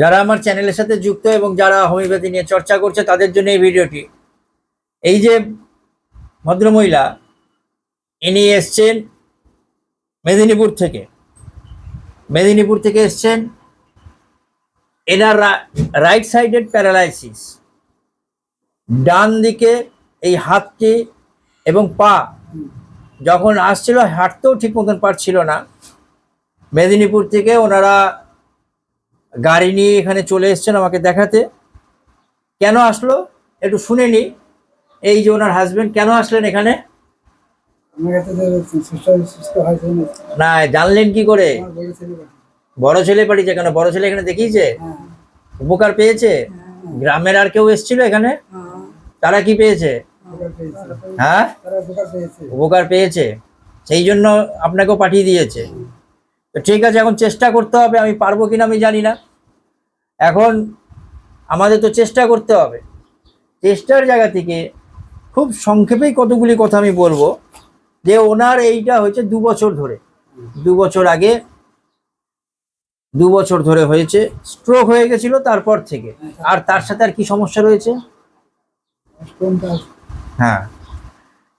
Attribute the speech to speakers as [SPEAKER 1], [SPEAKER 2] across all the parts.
[SPEAKER 1] যারা আমার চ্যানেলের সাথে যুক্ত এবং যারা হোমিওপ্যাথি নিয়ে চর্চা করছে, তাদের জন্য এই ভিডিওটি। এই যে ভদ্রমহিলা, ইনি এসছেন মেদিনীপুর থেকে। মেদিনীপুর থেকে এসছেন। এনার রাইট সাইডেড প্যারালাইসিস ডান দিকে এই হাতটি এবং পা যখন আসছিল, হাঁটতেও ঠিক মতন পারছিল না। মেদিনীপুর থেকে ওনারা গাড়ি নিয়ে এখানে চলে এসছেন আমাকে দেখাতে। কেন আসলো? একটু শুনে নি। এই যে ওনার হাজবেন্ড কেন আসলেন এখানে?
[SPEAKER 2] না?
[SPEAKER 1] জানলেন কি করে?
[SPEAKER 2] বড় ছেলে
[SPEAKER 1] পাঠিয়েছে। কেন? বড় ছেলে এখানে দেখিয়েছে?
[SPEAKER 2] হ্যাঁ।
[SPEAKER 1] উপকার পেয়েছে? গ্রামের আর কেউ এসেছিল এখানে?
[SPEAKER 2] হ্যাঁ।
[SPEAKER 1] তারা কি পেয়েছে? হ্যাঁ?
[SPEAKER 2] উপকার পেয়েছে।
[SPEAKER 1] সেই জন্য আপনাকেও পাঠিয়ে দিয়েছে। তো ঠিক আছে এখন চেষ্টা করতে হবে আমি পারব কিনা আমি জানি না। এখন আমাদের তো চেষ্টা করতে হবে। চেষ্টার জায়গা থেকে খুব সংক্ষেপেই কতগুলি কথা আমি বলব। যে ওনার এইটা হয়েছে দু বছর ধরে। দু বছর আগে দু বছর ধরে হয়েছে স্ট্রোক হয়ে গেছিল তারপর থেকে। আর তার সাথে আর কি সমস্যা রয়েছে? হ্যাঁ।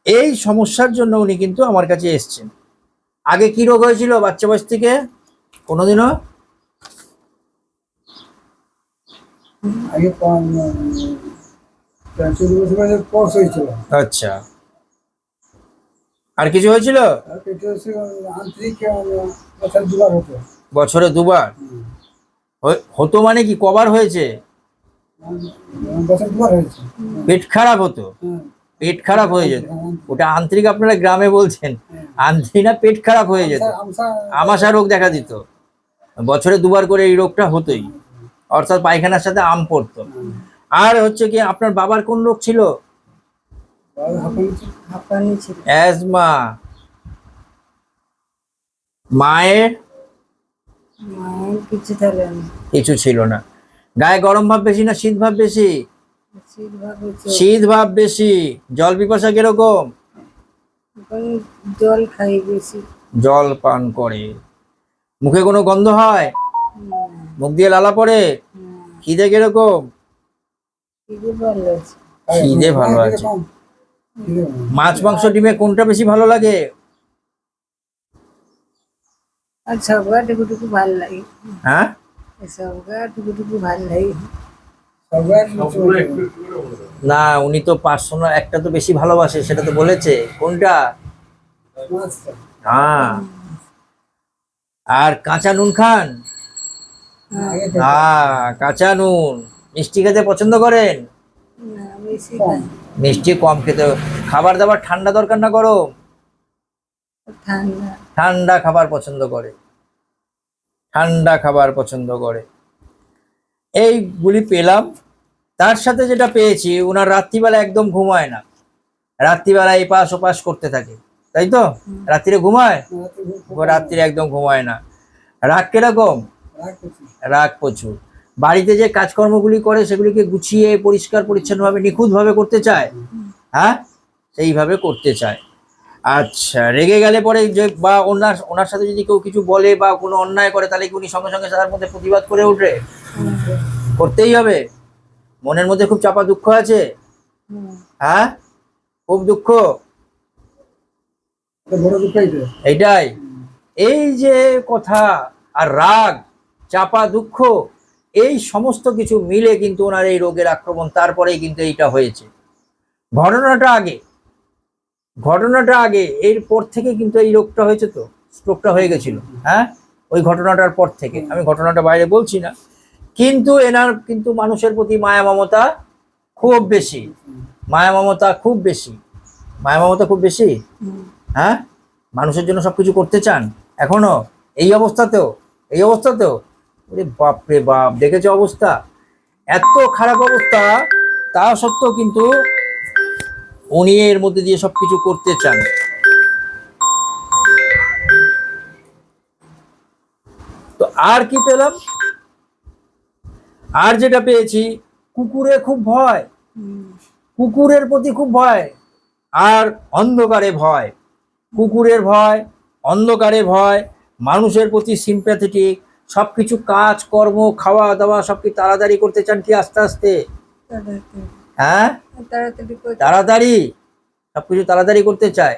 [SPEAKER 1] এই সমস্যার জন্য উনি কিন্তু আমার কাছে এসছেন। আগে কি রোগ হয়েছিল বাচ্চা বয়স থেকে? কোনোদিনও?
[SPEAKER 2] আগে
[SPEAKER 1] আচ্ছা। আর কিছু হয়েছিল?
[SPEAKER 2] বছর দুবার হতো।
[SPEAKER 1] মানে কি কবার হয়েছে? পেট খারাপ হতো?
[SPEAKER 2] হ্যাঁ।
[SPEAKER 1] পেট খারাপ হয়ে যেত। ওটা আন্তরিক আপনারা গ্রামে বলছেন। আন্তরিক না পেট খারাপ হয়ে যেত। আমাশা রোগ দেখা দিত। বছরে দুবার করে এই রোগটা হতোই। অর্থাৎ পায়খানার সাথে আম পড়তো। আর হচ্ছে কি আপনার বাবার কোন রোগ ছিল? অ্যাজমা। মায়ের?
[SPEAKER 2] কিছু
[SPEAKER 1] ছিল না। গায়ে গরম ভাব বেশি না শীত ভাব বেশি।
[SPEAKER 2] শীত ভাব
[SPEAKER 1] বেশি। জল পিপাসা কীরকম?
[SPEAKER 2] জল খাই বেশি।
[SPEAKER 1] জল পান করে। মুখে কোনো গন্ধ হয়? মুখ দিয়ে লালা পড়ে? খিদে কীরকম?
[SPEAKER 2] খিদে ভালো আছে।
[SPEAKER 1] আছে। মাছ মাংস ডিমে কোনটা বেশি ভালো লাগে?
[SPEAKER 2] সবগা টুকুটুকু ভালো লাগে।
[SPEAKER 1] হ্যাঁ?
[SPEAKER 2] সবগা টুকুটুকু ভালো লাগে।
[SPEAKER 1] না উনি তো পার্সোনাল একটা তো বেশি ভালোবাসে সেটা তো বলেছে। কোনটা? হ্যাঁ। আর কাঁচা নুন খান? হ্যাঁ কাঁচা নুন। মিষ্টি খেতে পছন্দ করেন? মিষ্টি কম খেতে খাবার দাবার ঠান্ডা দরকার না গরম?
[SPEAKER 2] ঠান্ডা।
[SPEAKER 1] ঠান্ডা খাবার পছন্দ করে। ঠান্ডা খাবার পছন্দ করে। এইগুলি পেলাম। তার সাথে যেটা পেয়েছি ওনার রাত্রিবেলা একদম ঘুমায় না। রাত্রিবেলা এপাশ ওপাশ করতে থাকে। তাই তো? রাত্রিরে ঘুমায়? রাত্রিরে একদম ঘুমায় না। রাগ কীরকম? রাগ প্রচুর। বাড়িতে যে কাজকর্মগুলি করে সেগুলিকে গুছিয়ে পরিষ্কার পরিচ্ছন্নভাবে নিখুঁতভাবে করতে চায়? হ্যাঁ? সেইভাবে করতে চায়। আচ্ছা রেগে গেলে পরে যে বা ওনার ওনার সাথে যদি কেউ কিছু বলে বা কোনো অন্যায় করে তাহলে কি উনি সঙ্গে সঙ্গে তার মধ্যে প্রতিবাদ করে উঠে করতেই হবে? মনের মধ্যে খুব চাপা দুঃখ আছে? হ্যাঁ? খুব দুঃখ?
[SPEAKER 2] বড়
[SPEAKER 1] এইটাই। এই যে কথা আর রাগ চাপা দুঃখ এই সমস্ত কিছু মিলে কিন্তু ওনার এই রোগের আক্রমণ তারপরেই কিন্তু এইটা হয়েছে। ঘটনাটা আগে। ঘটনাটা আগে। এরপর থেকে কিন্তু এই রোগটা হয়েছে তো স্ট্রোকটা হয়ে গেছিল। হ্যাঁ? ওই ঘটনাটার পর থেকে। আমি ঘটনাটা বাইরে বলছি না। কিন্তু এনার কিন্তু মানুষের প্রতি মায়া মমতা খুব বেশি। মায়া মমতা খুব বেশি। মায়া মমতা খুব বেশি? হ্যাঁ? মানুষের জন্য সবকিছু করতে চান? এখনও? এই অবস্থাতেও? এই অবস্থাতেও? ওরে বাপ রে বাপ, দেখেছ অবস্থা? এত খারাপ অবস্থা, তা সত্ত্বেও কিন্তু উনি এর মধ্যে দিয়ে সবকিছু করতে চান। তো আর কি পেলাম? আর যেটা পেয়েছি, কুকুরে খুব ভয়। কুকুরের প্রতি খুব ভয়। আর অন্ধকারে ভয়। কুকুরের ভয়, অন্ধকারে ভয়, মানুষের প্রতি সিম্প্যাথেটিক সব কিছু কাজ, কর্ম, খাওয়া দাওয়া সব কি তাড়াতাড়ি করতে চান কি আস্তে আস্তে? হ্যাঁ?
[SPEAKER 3] তাড়াতাড়ি।
[SPEAKER 1] সব কিছু তাড়াতাড়ি করতে চায়।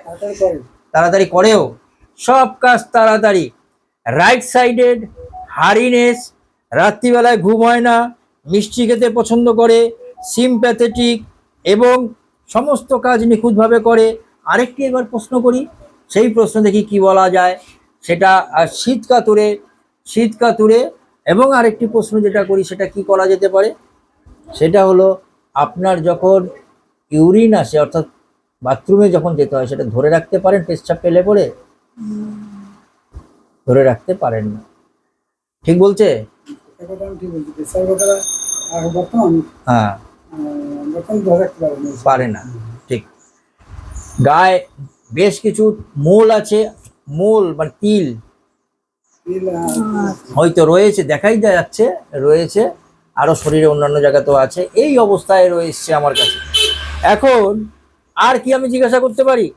[SPEAKER 2] তাড়াতাড়ি
[SPEAKER 1] করেও। সব কাজ তাড়াতাড়ি। রাইট সাইডেড হারিনেস রাত্রিবেলায় ঘুম হয় না মিষ্টি খেতে পছন্দ করে সিমপ্যাথেটিক এবং সমস্ত কাজ নিখুঁতভাবে করে। আরেকটি এবার প্রশ্ন করি সেই প্রশ্ন দেখি কি বলা যায়? সেটা শীত কাতুরে শীত কাতুরে এবং আরেকটি প্রশ্ন যেটা করি সেটা কি করা যেতে পারে? সেটা হলো আপনার যখন ইউরিন আসে অর্থাৎ বাথরুমে যখন যেতে হয় সেটা ধরে রাখতে পারেন পেচ্ছাপ পেলে পরে? ধরে রাখতে পারেন না। ঠিক বলছে? হ্যাঁ।
[SPEAKER 2] পারে না,
[SPEAKER 1] ঠিক। গায়ে বেশ কিছু মোল আছে, মোল মানে তিল। হয়তো রয়েছে, দেখাই যাচ্ছে, রয়েছে, আরও শরীরে অন্যান্য জায়গাতেও আছে, এই অবস্থায় রয়েছে আমার কাছে। এখন আর কি আমি জিজ্ঞাসা করতে পারি?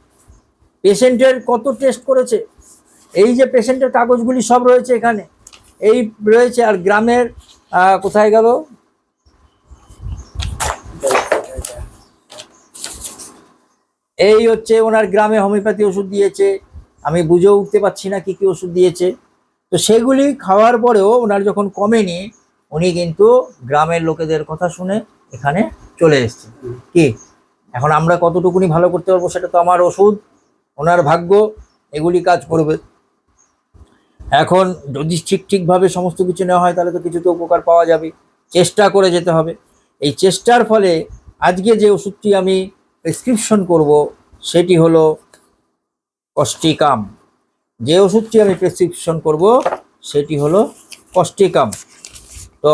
[SPEAKER 1] পেশেন্টের কত টেস্ট করেছে? এই যে পেশেন্টের কাগজগুলি সব রয়েছে এখানে। এই রয়েছে আর গ্রামের কোথায় গেল? এই হচ্ছে ওনার গ্রামে হোমিওপ্যাথি ওষুধ দিয়েছে। আমি বুঝেও উঠতে পারছি না কি কি ওষুধ দিয়েছে। তো সেগুলি খাওয়ার পরেও ওনার যখন কমেনি, উনি কিন্তু গ্রামের লোকেদের কথা শুনে এখানে চলে এসেছেন কি? এখন আমরা কতটুকুনি ভালো করতে পারব সেটা তো আমার ওষুধ, ওনার ভাগ্য, এগুলি কাজ করবে। এখন যদি ঠিক ঠিকভাবে সমস্ত কিছু নেওয়া হয়, তাহলে তো কিছু তো উপকার পাওয়া যাবে। চেষ্টা করে যেতে হবে। এই চেষ্টার ফলে আজকে যে ওষুধটি আমি প্রেসক্রিপশন করব, সেটি হলো কস্টিকাম যে ওষুধটি আমি প্রেসক্রিপশন করব, সেটি হলো কস্টিকাম তো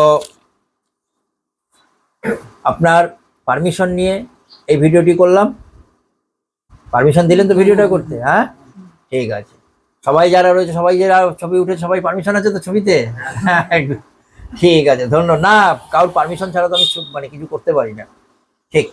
[SPEAKER 1] আপনার পারমিশন নিয়ে এই ভিডিওটি করলাম। পারমিশন দিলেন তো ভিডিওটা করতে হ্যাঁ? ঠিক আছে। সবাই যারা রয়েছে, সবাই যারা ছবি উঠে সবাই পারমিশন আছে তো ছবিতে। ঠিক আছে ধন্য না, কারোর পারমিশন ছাড়া তো আমি মানে কিছু করতে পারি না। ঠিক।